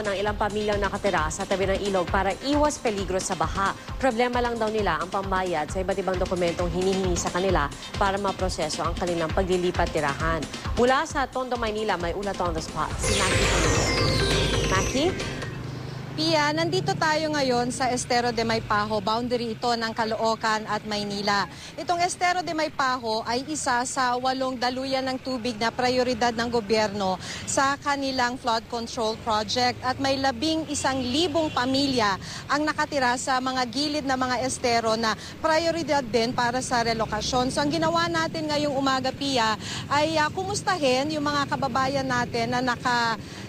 ng ilang pamilyang nakatira sa tabi ng ilog para iwas peligro sa baha. Problema lang daw nila ang pambayad sa iba't ibang dokumentong hinihingi sa kanila para maproseso ang kanilang paglilipat tirahan. Mula sa Tondo, Maynila, may ulat on the spot. Si Mackie. Mackie? Pia, nandito tayo ngayon sa Estero de Maypajo, boundary ito ng Caloocan at Maynila. Itong Estero de Maypajo ay isa sa walong daluyan ng tubig na prioridad ng gobyerno sa kanilang flood control project at may labing isang libong pamilya ang nakatira sa mga gilid na mga estero na prioridad din para sa relokasyon. So ang ginawa natin ngayong umaga, Pia, ay uh, kumustahin yung mga kababayan natin na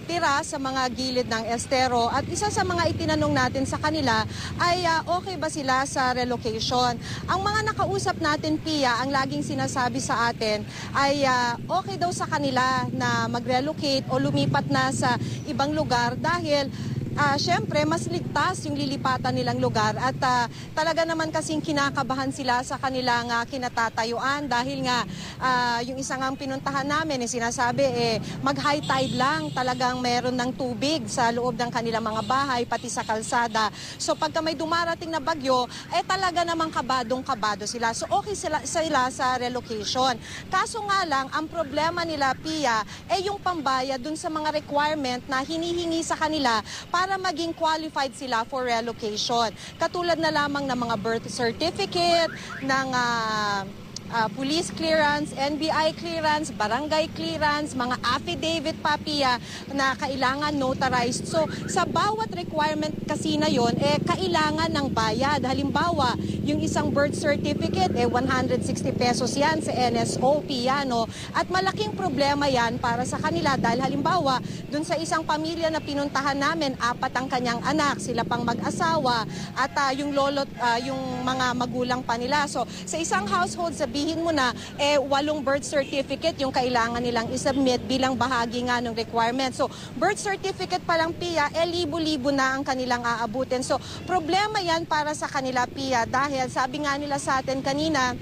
nakatira sa mga gilid ng estero at isa sa mga itinanong natin sa kanila ay uh, okay ba sila sa relocation. Ang mga nakausap natin, Pia, ang laging sinasabi sa atin ay uh, okay daw sa kanila na mag-relocate o lumipat na sa ibang lugar dahil uh, syempre mas ligtas yung lilipatan nilang lugar at uh, talaga naman kasing kinakabahan sila sa kanilang uh, kinatatayuan dahil nga uh, yung isang ang pinuntahan namin eh, sinasabi eh mag high tide lang talagang meron ng tubig sa loob ng kanilang mga bahay pati sa kalsada. So pagka may dumarating na bagyo eh talaga namang kabadong kabado sila. So okay sila, sila sa relocation. Kaso nga lang ang problema nila Pia eh yung pambayad dun sa mga requirement na hinihingi sa kanila para para maging qualified sila for relocation. Katulad na lamang ng mga birth certificate, ng uh, uh, police clearance, NBI clearance, barangay clearance, mga affidavit papia na kailangan notarized. So sa bawat requirement kasi na yon eh kailangan ng bayad. Halimbawa, yung isang birth certificate eh 160 pesos yan sa NSOP yan, no? At malaking problema yan para sa kanila dahil halimbawa, dun sa isang pamilya na pinuntahan namin, apat ang kanyang anak, sila pang mag-asawa at uh, yung lolo uh, yung mga magulang pa nila. So sa isang household sa sabihin mo na eh walong birth certificate yung kailangan nilang isubmit bilang bahagi nga ng requirement. So birth certificate pa lang PIA, eh libo-libo na ang kanilang aabutin. So problema yan para sa kanila PIA dahil sabi nga nila sa atin kanina,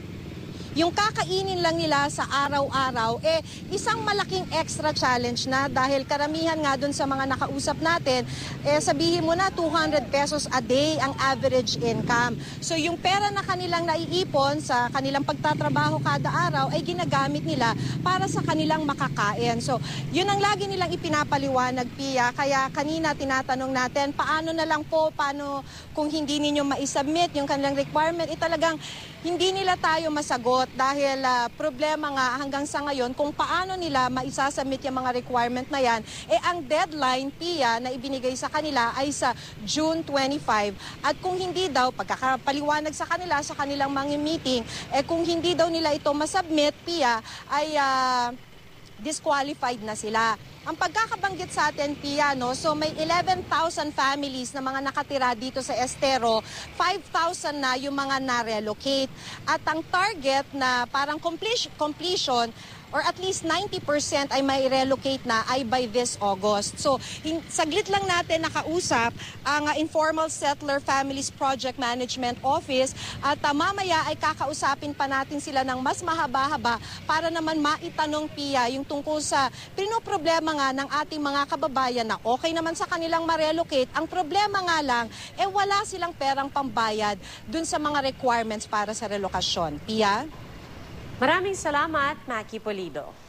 yung kakainin lang nila sa araw-araw, eh isang malaking extra challenge na dahil karamihan nga dun sa mga nakausap natin, eh sabihin mo na 200 pesos a day ang average income. So yung pera na kanilang naiipon sa kanilang pagtatrabaho kada araw ay ginagamit nila para sa kanilang makakain. So yun ang lagi nilang ipinapaliwanag, Pia. Kaya kanina tinatanong natin, paano na lang po, paano kung hindi ninyo ma-submit yung kanilang requirement, eh talagang hindi nila tayo masagot sagot dahil uh, problema nga hanggang sa ngayon kung paano nila maisasubmit yung mga requirement na yan, eh ang deadline PIA na ibinigay sa kanila ay sa June 25 at kung hindi daw, pagkakapaliwanag sa kanila sa kanilang mga meeting, eh kung hindi daw nila ito masubmit PIA ay uh, disqualified na sila. Ang pagkakabanggit sa atin, Pia, no, so may 11,000 families na mga nakatira dito sa Estero, 5,000 na yung mga na-relocate. At ang target na parang completion, completion or at least 90% ay may relocate na ay by this August. So, saglit lang natin nakausap ang uh, Informal Settler Families Project Management Office at uh, mamaya ay kakausapin pa natin sila ng mas mahaba-haba para naman maitanong PIA yung tungkol sa pinoproblema nga ng ating mga kababayan na okay naman sa kanilang ma-relocate. Ang problema nga lang, eh wala silang perang pambayad dun sa mga requirements para sa relokasyon. Pia? Maraming salamat, Maki Polido.